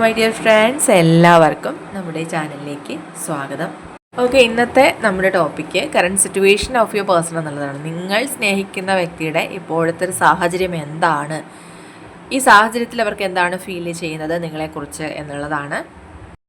My dear friends എല്ലാവർക്കും നമ്മുടെ ചാനലിലേക്ക് സ്വാഗതം. ഓക്കെ ഇന്നത്തെ നമ്മുടെ topic current situation of your person എന്നുള്ളതാണ്. നിങ്ങൾ സ്നേഹിക്കുന്ന വ്യക്തിയുടെ ഇപ്പോഴത്തെ ഒരു സാഹചര്യം എന്താണ്? ഈ സാഹചര്യത്തിൽ അവർക്ക് എന്താണ് ഫീൽ ചെയ്യുന്നത് നിങ്ങളെക്കുറിച്ച് എന്നുള്ളതാണ്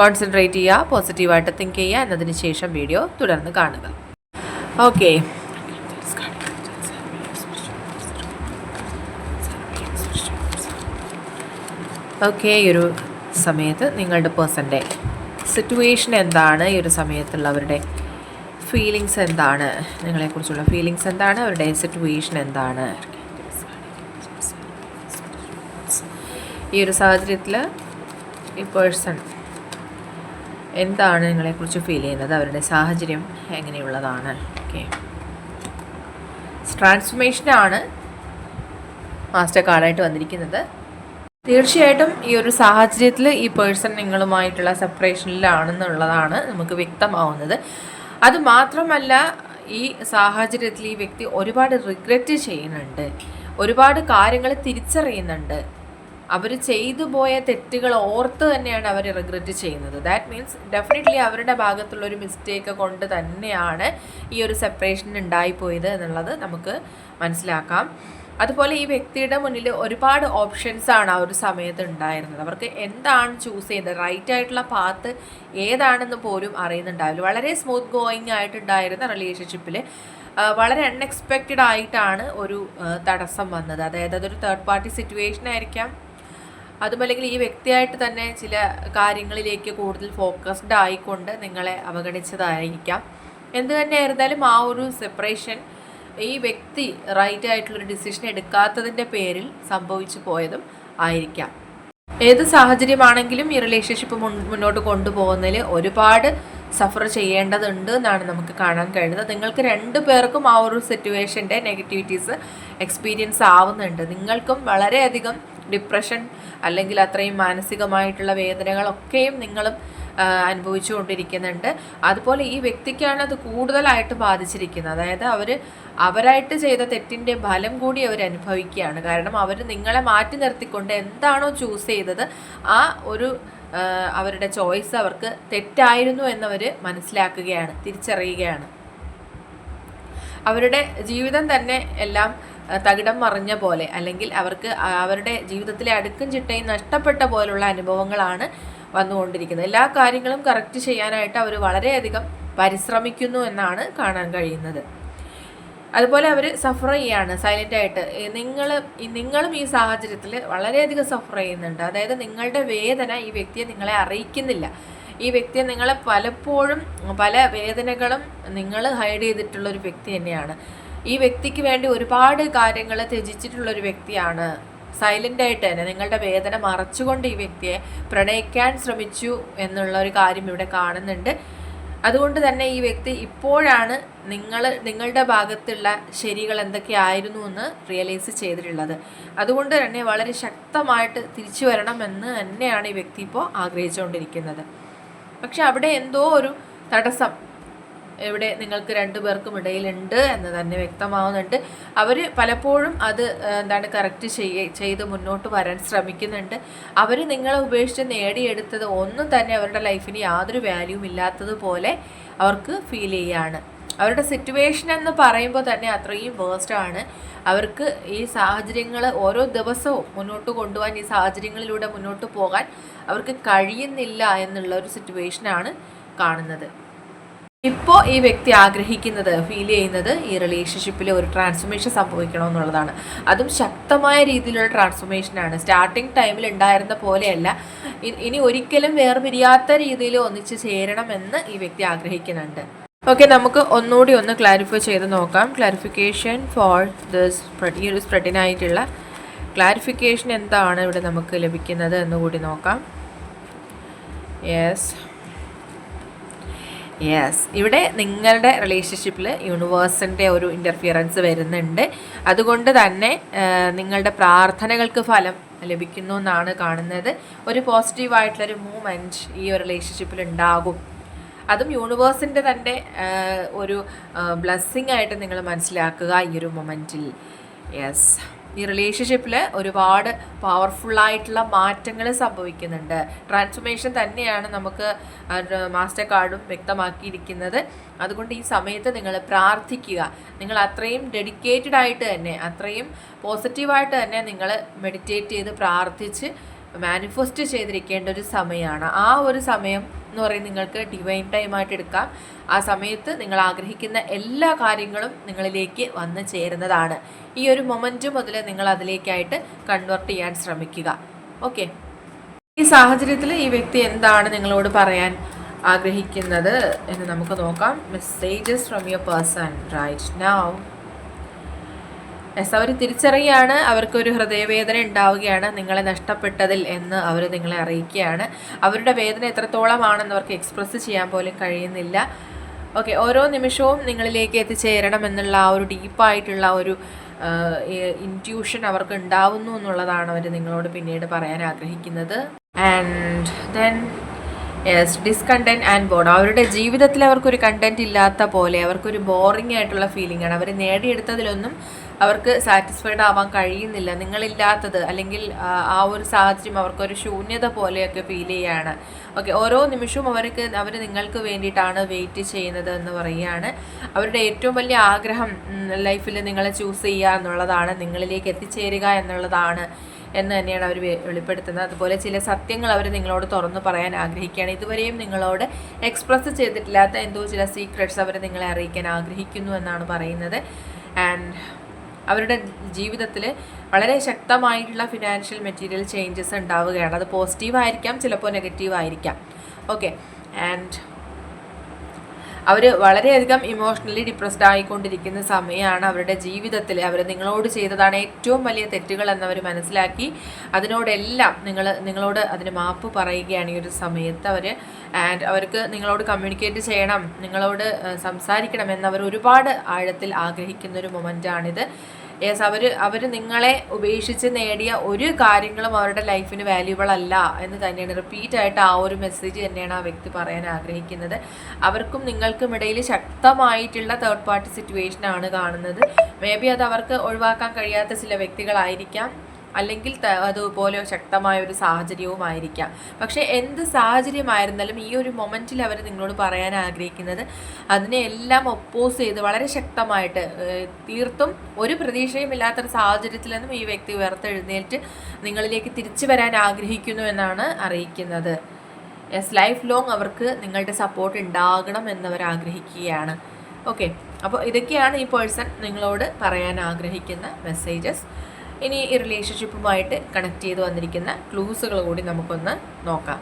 കോൺസെൻട്രേറ്റ് ചെയ്യുക പോസിറ്റീവായിട്ട് തിങ്ക് ചെയ്യുക എന്നതിന് ശേഷം വീഡിയോ തുടർന്ന് കാണുക. ഓക്കെ ഓക്കെ ഈ ഒരു സമയത്ത് നിങ്ങളുടെ പേഴ്സന്റെ സിറ്റുവേഷൻ എന്താണ്? ഈ ഒരു സമയത്തുള്ളവരുടെ ഫീലിങ്സ് എന്താണ്? നിങ്ങളെക്കുറിച്ചുള്ള ഫീലിങ്സ് എന്താണ്? അവരുടെ സിറ്റുവേഷൻ എന്താണ്? ഈ ഒരു സാഹചര്യത്തിൽ ഈ പേഴ്സൺ എന്താണ് നിങ്ങളെക്കുറിച്ച് ഫീൽ ചെയ്യുന്നത്? അവരുടെ സാഹചര്യം എങ്ങനെയുള്ളതാണ്? ഓക്കെ ട്രാൻസ്ഫർമേഷനാണ് മാസ്റ്റർ കാർഡായിട്ട് വന്നിരിക്കുന്നത്. തീർച്ചയായിട്ടും ഈ ഒരു സാഹചര്യത്തിൽ ഈ പേഴ്സൺ നിങ്ങളുമായിട്ടുള്ള സെപ്പറേഷനിലാണെന്നുള്ളതാണ് നമുക്ക് വ്യക്തമാവുന്നത്. അത് മാത്രമല്ല ഈ സാഹചര്യത്തിൽ ഈ വ്യക്തി ഒരുപാട് റിഗ്രറ്റ് ചെയ്യുന്നുണ്ട്. ഒരുപാട് കാര്യങ്ങൾ തിരിച്ചറിയുന്നുണ്ട്. അവർ ചെയ്തു പോയ തെറ്റുകൾ ഓർത്ത് തന്നെയാണ് അവർ റിഗ്രറ്റ് ചെയ്യുന്നത്. ദാറ്റ് മീൻസ് ഡെഫിനറ്റ്ലി അവരുടെ ഭാഗത്തുള്ള ഒരു മിസ്റ്റേക്ക് കൊണ്ട് തന്നെയാണ് ഈ ഒരു സെപ്പറേഷൻ ഉണ്ടായിപ്പോയത് എന്നുള്ളത് നമുക്ക് മനസ്സിലാക്കാം. അതുപോലെ ഈ വ്യക്തിയുടെ മുന്നിൽ ഒരുപാട് ഓപ്ഷൻസ് ആണ് ആ ഒരു സമയത്ത് ഉണ്ടായിരുന്നത്. അവർക്ക് എന്താണ് ചൂസ് ചെയ്തത്? റൈറ്റ് ആയിട്ടുള്ള പാത്ത് ഏതാണെന്ന് പോലും അറിയുന്നുണ്ടാവില്ല. വളരെ സ്മൂത്ത് ഗോയിങ് ആയിട്ടുണ്ടായിരുന്ന റിലേഷൻഷിപ്പിൽ വളരെ അൺഎക്സ്പെക്റ്റഡ് ആയിട്ടാണ് ഒരു തടസ്സം വന്നത്. അതായത് അതൊരു തേർഡ് പാർട്ടി സിറ്റുവേഷൻ ആയിരിക്കാം. അതുമല്ലെങ്കിൽ ഈ വ്യക്തിയായിട്ട് തന്നെ ചില കാര്യങ്ങളിലേക്ക് കൂടുതൽ ഫോക്കസ്ഡ് ആയിക്കൊണ്ട് നിങ്ങളെ അവഗണിച്ചതായിരിക്കാം. എന്ത് തന്നെയായിരുന്നാലും ആ ഒരു സെപ്പറേഷൻ ഈ വ്യക്തി റൈറ്റ് ആയിട്ടുള്ളൊരു ഡിസിഷൻ എടുക്കാത്തതിന്റെ പേരിൽ സംഭവിച്ചു പോയതും ആയിരിക്കാം. ഏത് സാഹചര്യമാണെങ്കിലും ഈ റിലേഷൻഷിപ്പ് മുന്നോട്ട് കൊണ്ടുപോകുന്നതിൽ ഒരുപാട് സഫർ ചെയ്യേണ്ടതുണ്ട് എന്നാണ് നമുക്ക് കാണാൻ കഴിയുന്നത്. നിങ്ങൾക്ക് രണ്ടു പേർക്കും ആ ഒരു സിറ്റുവേഷന്റെ നെഗറ്റിവിറ്റീസ് എക്സ്പീരിയൻസ് ആവുന്നുണ്ട്. നിങ്ങൾക്കും വളരെയധികം ഡിപ്രഷൻ അല്ലെങ്കിൽ അത്രയും മാനസികമായിട്ടുള്ള വേദനകളൊക്കെയും നിങ്ങളും അനുഭവിച്ചുകൊണ്ടിരിക്കുന്നുണ്ട്. അതുപോലെ ഈ വ്യക്തിക്കാണ് അത് കൂടുതലായിട്ട് ബാധിച്ചിരിക്കുന്നത്. അതായത് അവർ അവരായിട്ട് ചെയ്ത തെറ്റിന്റെ ഫലം കൂടി അവർ അനുഭവിക്കുകയാണ്. കാരണം അവർ നിങ്ങളെ മാറ്റി നിർത്തിക്കൊണ്ട് എന്താണോ ചൂസ് ചെയ്തത് ആ ഒരു അവരുടെ ചോയ്സ് അവർക്ക് തെറ്റായിരുന്നു എന്നവർ മനസ്സിലാക്കുകയാണ് തിരിച്ചറിയുകയാണ്. അവരുടെ ജീവിതം തന്നെ എല്ലാം തകിടം മറിഞ്ഞ പോലെ അല്ലെങ്കിൽ അവർക്ക് അവരുടെ ജീവിതത്തിലെ അടുക്കും ചിട്ടയും നഷ്ടപ്പെട്ട പോലുള്ള അനുഭവങ്ങളാണ് വന്നുകൊണ്ടിരിക്കുന്നത്. എല്ലാ കാര്യങ്ങളും കറക്റ്റ് ചെയ്യാനായിട്ട് അവർ വളരെയധികം പരിശ്രമിക്കുന്നു എന്നാണ് കാണാൻ കഴിയുന്നത്. അതുപോലെ അവർ സഫർ ചെയ്യാണ് സൈലന്റ് ആയിട്ട്. നിങ്ങൾ നിങ്ങളും ഈ സാഹചര്യത്തിൽ വളരെയധികം സഫർ ചെയ്യുന്നുണ്ട്. അതായത് നിങ്ങളുടെ വേദന ഈ വ്യക്തിയെ നിങ്ങളെ അറിയിക്കുന്നില്ല. ഈ വ്യക്തിയെ നിങ്ങളെ പലപ്പോഴും പല വേദനകളും നിങ്ങൾ ഹൈഡ് ചെയ്തിട്ടുള്ള ഒരു വ്യക്തി തന്നെയാണ്. ഈ വ്യക്തിക്ക് വേണ്ടി ഒരുപാട് കാര്യങ്ങൾ ത്യജിച്ചിട്ടുള്ള ഒരു വ്യക്തിയാണ്. സൈലന്റ് ആയിട്ട് തന്നെ നിങ്ങളുടെ വേദന മറച്ചുകൊണ്ട് ഈ വ്യക്തിയെ പ്രണയിക്കാൻ ശ്രമിച്ചു എന്നുള്ള ഒരു കാര്യം ഇവിടെ കാണുന്നുണ്ട്. അതുകൊണ്ട് തന്നെ ഈ വ്യക്തി ഇപ്പോഴാണ് നിങ്ങൾ നിങ്ങളുടെ ഭാഗത്തുള്ള ശരികൾ എന്തൊക്കെയായിരുന്നു എന്ന് റിയലൈസ് ചെയ്തിട്ടുള്ളത്. അതുകൊണ്ട് തന്നെ വളരെ ശക്തമായിട്ട് തിരിച്ചു വരണമെന്ന് തന്നെയാണ് ഈ വ്യക്തി ഇപ്പോൾ ആഗ്രഹിച്ചുകൊണ്ടിരിക്കുന്നത്. പക്ഷെ അവിടെ എന്തോ ഒരു തടസ്സം. ഇവിടെ നിങ്ങൾക്ക് രണ്ടു പേർക്കും ഇടയിലുണ്ട് എന്ന് തന്നെ വ്യക്തമാവുന്നുണ്ട്. അവർ പലപ്പോഴും അത് എന്താണ് കറക്റ്റ് ചെയ്യ ചെയ്ത് മുന്നോട്ട് വരാൻ ശ്രമിക്കുന്നുണ്ട്. അവർ നിങ്ങളെ ഉപേക്ഷിച്ച് നേടിയെടുത്തത് ഒന്നും തന്നെ അവരുടെ ലൈഫിന് യാതൊരു വാല്യൂവും ഇല്ലാത്തതുപോലെ അവർക്ക് ഫീൽ ചെയ്യാണ്. അവരുടെ സിറ്റുവേഷൻ എന്ന് പറയുമ്പോൾ തന്നെ അത്രയും ആണ്. അവർക്ക് ഈ സാഹചര്യങ്ങൾ ഓരോ ദിവസവും മുന്നോട്ട് കൊണ്ടുപോകാൻ ഈ സാഹചര്യങ്ങളിലൂടെ മുന്നോട്ട് പോകാൻ അവർക്ക് കഴിയുന്നില്ല എന്നുള്ള ഒരു സിറ്റുവേഷനാണ് കാണുന്നത്. ഇപ്പോൾ ഈ വ്യക്തി ആഗ്രഹിക്കുന്നത് ഫീൽ ചെയ്യുന്നത് ഈ റിലേഷൻഷിപ്പിൽ ഒരു ട്രാൻസ്ഫോർമേഷൻ സംഭവിക്കണമെന്നുള്ളതാണ്. അതും ശക്തമായ രീതിയിലുള്ള ട്രാൻസ്ഫോർമേഷനാണ് സ്റ്റാർട്ടിങ് ടൈമിൽ ഉണ്ടായിരുന്ന പോലെയല്ല. ഇനി ഒരിക്കലും വേർപിരിയാത്ത രീതിയിൽ ഒന്നിച്ച് ചേരണമെന്ന് ഈ വ്യക്തി ആഗ്രഹിക്കുന്നുണ്ട്. ഓക്കെ നമുക്ക് ഒന്നുകൂടി ഒന്ന് ക്ലാരിഫൈ ചെയ്ത് നോക്കാം. ക്ലാരിഫിക്കേഷൻ ഫോർ ദിസ് ഈ ഒരു സ്പ്രെഡിനായിട്ടുള്ള ക്ലാരിഫിക്കേഷൻ എന്താണ് ഇവിടെ നമുക്ക് ലഭിക്കുന്നത് എന്നുകൂടി നോക്കാം. യെസ് യെസ് ഇവിടെ നിങ്ങളുടെ റിലേഷൻഷിപ്പിൽ യൂണിവേഴ്സിന്റെ ഒരു ഇന്റർഫിയറൻസ് വരുന്നുണ്ട്. അതുകൊണ്ട് തന്നെ നിങ്ങളുടെ പ്രാർത്ഥനകൾക്ക് ഫലം ലഭിക്കുന്നു എന്നാണ് കാണുന്നത്. ഒരു പോസിറ്റീവായിട്ടുള്ളൊരു മൂമെന്റ് ഈ ഒരു റിലേഷൻഷിപ്പിൽ ഉണ്ടാകും. അതും യൂണിവേഴ്സിന്റെ തന്നെ ഒരു ബ്ലെസ്സിങ് ആയിട്ട് നിങ്ങൾ മനസ്സിലാക്കുക ഈ ഒരു മൊമെന്റിൽ യെസ് ഈ റിലേഷൻഷിപ്പിൽ ഒരുപാട് പവർഫുള്ളായിട്ടുള്ള മാറ്റങ്ങൾ സംഭവിക്കുന്നുണ്ട്. ട്രാൻസ്ഫോർമേഷൻ തന്നെയാണ് നമുക്ക് മാസ്റ്റർ കാർഡും വ്യക്തമാക്കിയിരിക്കുന്നത്. അതുകൊണ്ട് ഈ സമയത്ത് നിങ്ങൾ പ്രാർത്ഥിക്കുക. നിങ്ങൾ അത്രയും ഡെഡിക്കേറ്റഡ് ആയിട്ട് തന്നെ അത്രയും പോസിറ്റീവായിട്ട് തന്നെ നിങ്ങൾ മെഡിറ്റേറ്റ് ചെയ്ത് പ്രാർത്ഥിച്ച് മാനിഫെസ്റ്റ് ചെയ്തിരിക്കേണ്ട ഒരു സമയമാണ് ആ ഒരു സമയം എന്ന് പറയുന്നത് നിങ്ങൾക്ക് ഡിവൈൻ ടൈമായിട്ട് എടുക്കാം. ആ സമയത്ത് നിങ്ങൾ ആഗ്രഹിക്കുന്ന എല്ലാ കാര്യങ്ങളും നിങ്ങളിലേക്ക് വന്നു ചേരുന്നതാണ്. ഈ ഒരു മൊമെന്റ് മുതൽ നിങ്ങൾ അതിലേക്കായിട്ട് കൺവേർട്ട് ചെയ്യാൻ ശ്രമിക്കുക. ഓക്കെ ഈ സാഹചര്യത്തിൽ ഈ വ്യക്തി എന്താണ് നിങ്ങളോട് പറയാൻ ആഗ്രഹിക്കുന്നത് എന്ന് നമുക്ക് നോക്കാം. Messages from your person right now അവർ തിരിച്ചറിയുകയാണ് അവർക്കൊരു ഹൃദയവേദന ഉണ്ടാവുകയാണ് നിങ്ങളെ നഷ്ടപ്പെട്ടതിൽ എന്ന് അവർ നിങ്ങളെ അറിയിക്കുകയാണ്. അവരുടെ വേദന എത്രത്തോളമാണെന്ന് അവർക്ക് എക്സ്പ്രസ് ചെയ്യാൻ പോലും കഴിയുന്നില്ല. ഓക്കെ ഓരോ നിമിഷവും നിങ്ങളിലേക്ക് എത്തിച്ചേരണം എന്നുള്ള ആ ഒരു ഡീപ്പായിട്ടുള്ള ഒരു ഇന്റ്യൂഷൻ അവർക്ക് ഉണ്ടാവുന്നു എന്നുള്ളതാണ് അവർ നിങ്ങളോട് പിന്നീട് പറയാൻ ആഗ്രഹിക്കുന്നത്. And then yes discontent and bored അവരുടെ ജീവിതത്തിൽ അവർക്കൊരു കണ്ടന്റ് ഇല്ലാത്ത പോലെ അവർക്കൊരു ബോറിംഗ് ആയിട്ടുള്ള ഫീലിംഗ് ആണ്. അവർ നേടിയെടുത്തതിലൊന്നും അവർക്ക് സാറ്റിസ്ഫൈഡ് ആവാൻ കഴിയുന്നില്ല. നിങ്ങളില്ലാത്തത് അല്ലെങ്കിൽ ആ, ഒരു സാഹചര്യം അവർക്കൊരു ശൂന്യത പോലെയൊക്കെ ഫീൽ ചെയ്യാണ്. ഓക്കെ ഓരോ നിമിഷവും അവർക്ക് അവർ നിങ്ങൾക്ക് വേണ്ടിയിട്ടാണ് വെയിറ്റ് ചെയ്യുന്നത് എന്ന് പറയുകയാണ്. അവരുടെ ഏറ്റവും വലിയ ആഗ്രഹം ലൈഫിൽ നിങ്ങളെ ചൂസ് ചെയ്യുക എന്നുള്ളതാണ് നിങ്ങളിലേക്ക് എത്തിച്ചേരുക എന്നുള്ളതാണ് എന്ന് തന്നെയാണ് അവർ വെളിപ്പെടുത്തുന്നത്. അതുപോലെ ചില സത്യങ്ങൾ അവർ നിങ്ങളോട് തുറന്നു പറയാൻ ആഗ്രഹിക്കുകയാണ്. ഇതുവരെയും നിങ്ങളോട് എക്സ്പ്രസ് ചെയ്തിട്ടില്ലാത്ത എന്തോ ചില സീക്രട്സ് അവർ നിങ്ങളെ അറിയിക്കാൻ ആഗ്രഹിക്കുന്നു എന്നാണ് പറയുന്നത്. ആൻഡ് അവരുടെ ജീവിതത്തിൽ വളരെ ശക്തമായിട്ടുള്ള ഫിനാൻഷ്യൽ മെറ്റീരിയൽ ചേഞ്ചസ് ഉണ്ടാവുകയാണ്. അത് പോസിറ്റീവ് ആയിരിക്കാം ചിലപ്പോൾ നെഗറ്റീവ് ആയിരിക്കാം. ഓക്കെ ആൻഡ് അവർ വളരെയധികം ഇമോഷണലി ഡിപ്രസ്ഡ് ആയിക്കൊണ്ടിരിക്കുന്ന സമയമാണ് അവരുടെ ജീവിതത്തിൽ അവർ നിങ്ങളോട് ചെയ്തതാണ് ഏറ്റവും വലിയ തെറ്റുകൾ എന്നവർ മനസ്സിലാക്കി അതിനോടെല്ലാം നിങ്ങൾ നിങ്ങളോട് അതിന് മാപ്പ് പറയുകയാണ് ഈ ഒരു സമയത്ത് അവർ ആൻഡ് അവർക്ക് നിങ്ങളോട് കമ്മ്യൂണിക്കേറ്റ് ചെയ്യണം നിങ്ങളോട് സംസാരിക്കണം എന്നവർ ഒരുപാട് ആഴത്തിൽ ആഗ്രഹിക്കുന്ന ഒരു മൊമെന്റാണിത് യെസ് അവർ അവർ നിങ്ങളെ ഉപേക്ഷിച്ച് നേടിയ ഒരു കാര്യങ്ങളും അവരുടെ ലൈഫിന് വാല്യൂബിൾ അല്ല എന്ന് തന്നെയാണ്. റിപ്പീറ്റ് ആയിട്ട് ആ ഒരു മെസ്സേജ് തന്നെയാണ് ആ വ്യക്തി പറയാൻ ആഗ്രഹിക്കുന്നത്. അവർക്കും നിങ്ങൾക്കും ഇടയിൽ ശക്തമായിട്ടുള്ള തേർഡ് പാർട്ടി സിറ്റുവേഷൻ ആണ് കാണുന്നത്. മേ ബി അത് അവർക്ക് ഒഴിവാക്കാൻ കഴിയാത്ത ചില വ്യക്തികളായിരിക്കാം. അല്ലെങ്കിൽ അതുപോലെ ശക്തമായ ഒരു സാഹചര്യവുമായിരിക്കാം. പക്ഷേ എന്ത് സാഹചര്യമായിരുന്നാലും ഈ ഒരു മൊമെന്റിൽ അവർ നിങ്ങളോട് പറയാൻ ആഗ്രഹിക്കുന്നത് അതിനെ എല്ലാം ഒപ്പോസ് ചെയ്ത് വളരെ ശക്തമായിട്ട് തീർത്തും ഒരു പ്രതീക്ഷയും ഇല്ലാത്തൊരു സാഹചര്യത്തിൽ നിന്നും ഈ വ്യക്തി ഉയർത്തെഴുന്നേറ്റ് നിങ്ങളിലേക്ക് തിരിച്ചു വരാൻ ആഗ്രഹിക്കുന്നു എന്നാണ് അറിയിക്കുന്നത്. യെസ് ലൈഫ് ലോങ് അവർക്ക് നിങ്ങളുടെ സപ്പോർട്ട് ഉണ്ടാകണം എന്നവർ ആഗ്രഹിക്കുകയാണ്. ഓക്കെ അപ്പോൾ ഇതൊക്കെയാണ് ഈ പേഴ്സൺ നിങ്ങളോട് പറയാൻ ആഗ്രഹിക്കുന്ന മെസ്സേജസ് ഇനി ഈ റിലേഷൻഷിപ്പുമായിട്ട് കണക്ട് ചെയ്ത് വന്നിരിക്കുന്ന ക്ലൂസുകൾ കൂടി നമുക്കൊന്ന് നോക്കാം.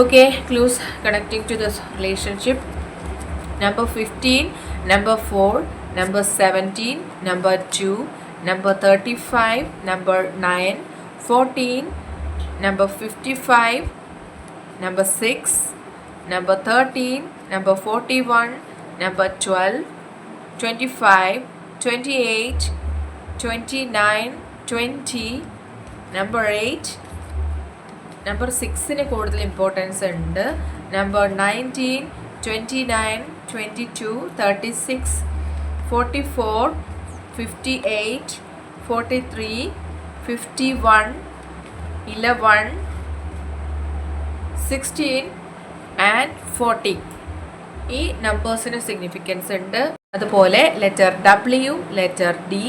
Okay clues connecting to this relationship number 15 number 4 number 17 number 2 number 35 number 9 14 number 55 number 6 number 13 number 41 number 12 25 28 29 20 number 8 number സിക്സിന് കൂടുതൽ ഇമ്പോർട്ടൻസ് ഉണ്ട്. Number nineteen twenty nine twenty two thirty six forty four fifty eight forty three fifty one eleven sixteen and forty ഈ നമ്പേഴ്സിന് significance ഉണ്ട്. അതുപോലെ letter W letter D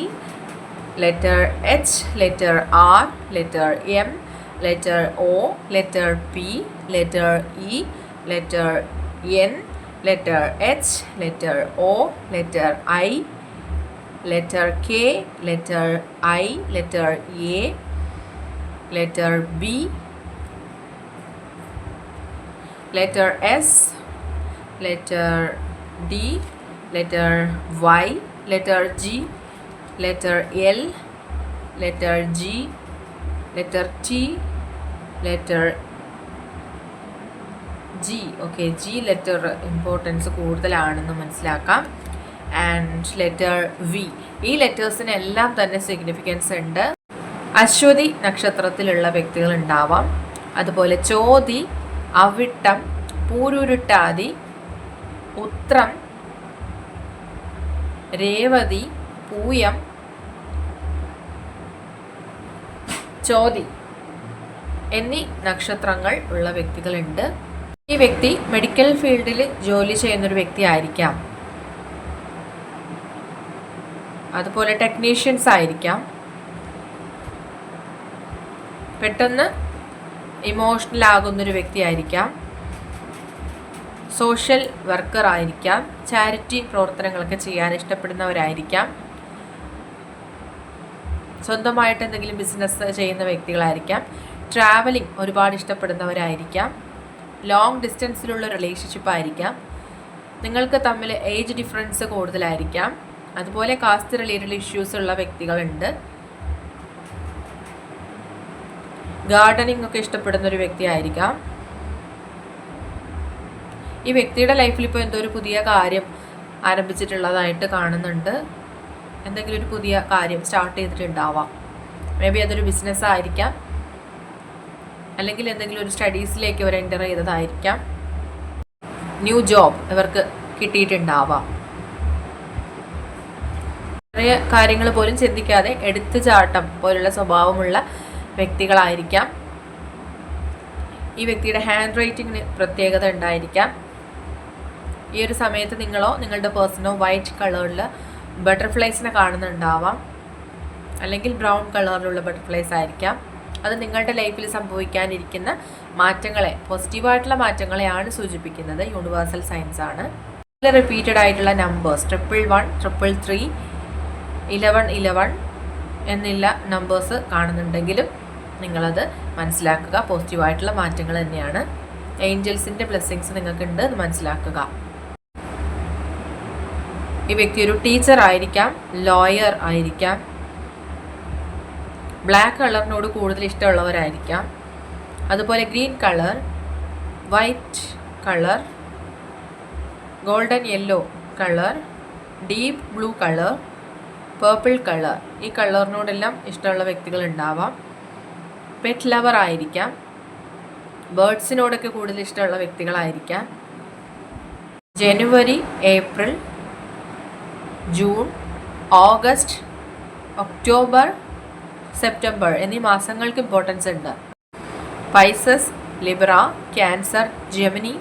letter H, letter R, letter M, letter O, letter P, letter E, letter N, letter H, letter O, letter I, letter K, letter I, letter A, letter B, letter S, letter D, letter Y, letter G, letter L, letter G, letter T, letter G. Okay G letter importance കൂടുതലാണെന്ന് മനസ്സിലാക്കാം. And letter V ഈ ലെറ്റേഴ്സിനെല്ലാം തന്നെ significance ഉണ്ട്. അശ്വതി നക്ഷത്രത്തിലുള്ള വ്യക്തികൾ ഉണ്ടാവാം അതുപോലെ ചോതി അവിട്ടം പൂരുരുട്ടാതി ഉത്രം രേവതി പൂയം ചോതി. എന്നീ നക്ഷത്രങ്ങൾ ഉള്ള വ്യക്തികളുണ്ട്. ഈ വ്യക്തി മെഡിക്കൽ ഫീൽഡിൽ ജോലി ചെയ്യുന്നൊരു വ്യക്തി ആയിരിക്കാം. അതുപോലെ ടെക്നീഷ്യൻസ് ആയിരിക്കാം. പെട്ടെന്ന് ഇമോഷണൽ ആകുന്നൊരു വ്യക്തിയായിരിക്കാം സോഷ്യൽ വർക്കർ ആയിരിക്കാം. ചാരിറ്റി പ്രവർത്തനങ്ങളൊക്കെ ചെയ്യാൻ ഇഷ്ടപ്പെടുന്നവരായിരിക്കാം. സ്വന്തമായിട്ട് എന്തെങ്കിലും ബിസിനസ് ചെയ്യുന്ന വ്യക്തികളായിരിക്കാം. ട്രാവലിംഗ് ഒരുപാട് ഇഷ്ടപ്പെടുന്നവരായിരിക്കാം. ലോങ് ഡിസ്റ്റൻസിലുള്ള റിലേഷൻഷിപ്പ് ആയിരിക്കാം. നിങ്ങൾക്ക് തമ്മിൽ ഏജ് ഡിഫറൻസ് കൂടുതലായിരിക്കാം. അതുപോലെ കാസ്റ്റ് റിലേറ്റഡ് ഇഷ്യൂസ് ഉള്ള വ്യക്തികളുണ്ട്. ഗാർഡനിങ് ഒക്കെ ഇഷ്ടപ്പെടുന്ന ഒരു വ്യക്തി ആയിരിക്കാം ഈ വ്യക്തിയുടെ ലൈഫിൽ ഇപ്പോൾ എന്തോ ഒരു പുതിയ കാര്യം ആരംഭിച്ചിട്ടുള്ളതായിട്ട് കാണുന്നുണ്ട്. എന്തെങ്കിലും ഒരു പുതിയ കാര്യം സ്റ്റാർട്ട് ചെയ്തിട്ടുണ്ടാവാം. മേ ബി അതൊരു ബിസിനസ് ആയിരിക്കാം. അല്ലെങ്കിൽ എന്തെങ്കിലും ഒരു സ്റ്റഡീസിലേക്ക് അവർ എന്റർ ചെയ്തതായിരിക്കാം. ന്യൂ ജോബ് ഇവർക്ക് കിട്ടിയിട്ടുണ്ടാവാം. ചെറിയ കാര്യങ്ങൾ പോലും ചിന്തിക്കാതെ എടുത്തുചാട്ടം പോലുള്ള സ്വഭാവമുള്ള വ്യക്തികളായിരിക്കാം. ഈ വ്യക്തിയുടെ ഹാൻഡ് റൈറ്റിങ്ങിന് പ്രത്യേകത ഉണ്ടായിരിക്കാം. ഈ ഒരു സമയത്ത് നിങ്ങളോ നിങ്ങളുടെ പേഴ്സണോ വൈറ്റ് കളറിൽ ബട്ടർഫ്ലൈസിനെ കാണുന്നുണ്ടാവാം. അല്ലെങ്കിൽ ബ്രൗൺ കളറിലുള്ള ബട്ടർഫ്ലൈസ് ആയിരിക്കാം. അത് നിങ്ങളുടെ ലൈഫിൽ സംഭവിക്കാനിരിക്കുന്ന മാറ്റങ്ങളെ പോസിറ്റീവായിട്ടുള്ള മാറ്റങ്ങളെയാണ് സൂചിപ്പിക്കുന്നത്. യൂണിവേഴ്സൽ സയൻസ് ആണ്. റിപ്പീറ്റഡ് ആയിട്ടുള്ള numbers triple one triple three eleven eleven എന്നുള്ള നമ്പേഴ്സ് കാണുന്നുണ്ടെങ്കിലും നിങ്ങളത് മനസ്സിലാക്കുക. പോസിറ്റീവായിട്ടുള്ള മാറ്റങ്ങൾ തന്നെയാണ്. ഏഞ്ചൽസിന്റെ ബ്ലെസ്സിങ്സ് നിങ്ങൾക്കുണ്ട് എന്ന് മനസ്സിലാക്കുക. ഈ വ്യക്തി ഒരു ടീച്ചർ ആയിരിക്കാം ലോയർ ആയിരിക്കാം ബ്ലാക്ക് കളറിനോട് കൂടുതൽ ഇഷ്ടമുള്ളവരായിരിക്കാം. അതുപോലെ green colour white colour golden yellow colour deep blue colour purple colour ഈ കളറിനോടെല്ലാം ഇഷ്ടമുള്ള വ്യക്തികൾ ഉണ്ടാവാം. പെറ്റ് ലവർ ആയിരിക്കാം. ബേർഡ്സിനോടൊക്കെ കൂടുതൽ ഇഷ്ടമുള്ള വ്യക്തികളായിരിക്കാം. ജനുവരി April June August October September എന്നീ മാസങ്ങൾക്ക് ഇമ്പോർട്ടൻസ് ഉണ്ട്. Pisces Libra Cancer Gemini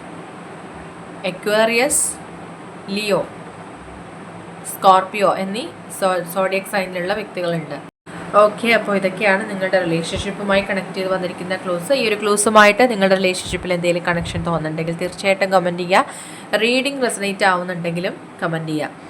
Aquarius Leo Scorpio എന്നീ സോഡിയക് സൈനിലുള്ള വ്യക്തികളുണ്ട്. ഓക്കെ അപ്പോൾ ഇതൊക്കെയാണ് നിങ്ങളുടെ റിലേഷൻഷിപ്പുമായി കണക്ട് ചെയ്ത് വന്നിരിക്കുന്ന ക്ലോസ് ഈ ഒരു ക്ലോസുമായിട്ട് നിങ്ങളുടെ റിലേഷൻഷിപ്പിൽ എന്തെങ്കിലും കണക്ഷൻ തോന്നുന്നുണ്ടെങ്കിൽ തീർച്ചയായിട്ടും കമന്റ് ചെയ്യുക. റീഡിംഗ് റെസനേറ്റ് ആവുന്നുണ്ടെങ്കിലും കമന്റ് ചെയ്യുക.